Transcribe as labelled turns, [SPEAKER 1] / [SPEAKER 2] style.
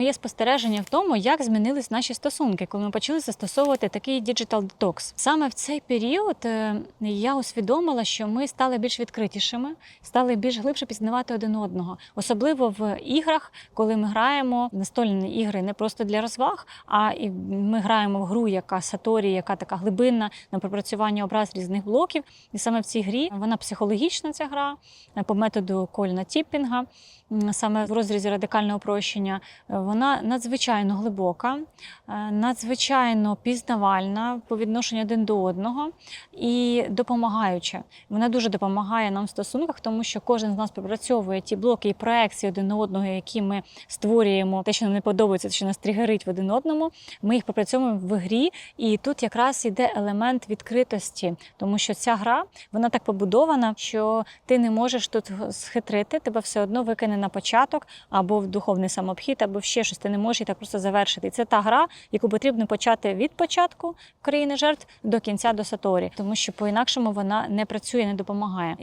[SPEAKER 1] Є спостереження в тому, як змінились наші стосунки, коли ми почали застосовувати такий digital detox. Саме в цей період е, я усвідомила, що ми стали більш відкритішими, стали більш глибше пізнавати один одного, особливо в іграх, коли ми граємо настольні ігри не просто для розваг, а і ми граємо в гру, яка саторі, яка така глибинна на пропрацювання образ різних блоків. І саме в цій грі вона психологічна ця гра е, по методу Кольна Тіппінга, саме в розрізі радикального прощення. Вона надзвичайно глибока, е, надзвичайно пізнавальна по відношенню один до одного і допомагаюча. Вона дуже допомагає нам в стосунках, тому що кожен з нас пропрацьовує ті блоки і проекції один на одного, які ми створюємо, те, що нам не подобається, те, що нас тригерить в один одному. Ми їх пропрацьовуємо в грі, і тут якраз іде елемент відкритості, тому що ця гра вона так побудована, що ти не можеш тут схитрити, тебе все одно викине на початок або в духовний самообхід, або в ще щось. Ти не можеш її так просто завершити. І це та гра, яку потрібно почати від початку країни жертв до кінця до Саторі, тому що по інакшому вона не працює, не допомагає.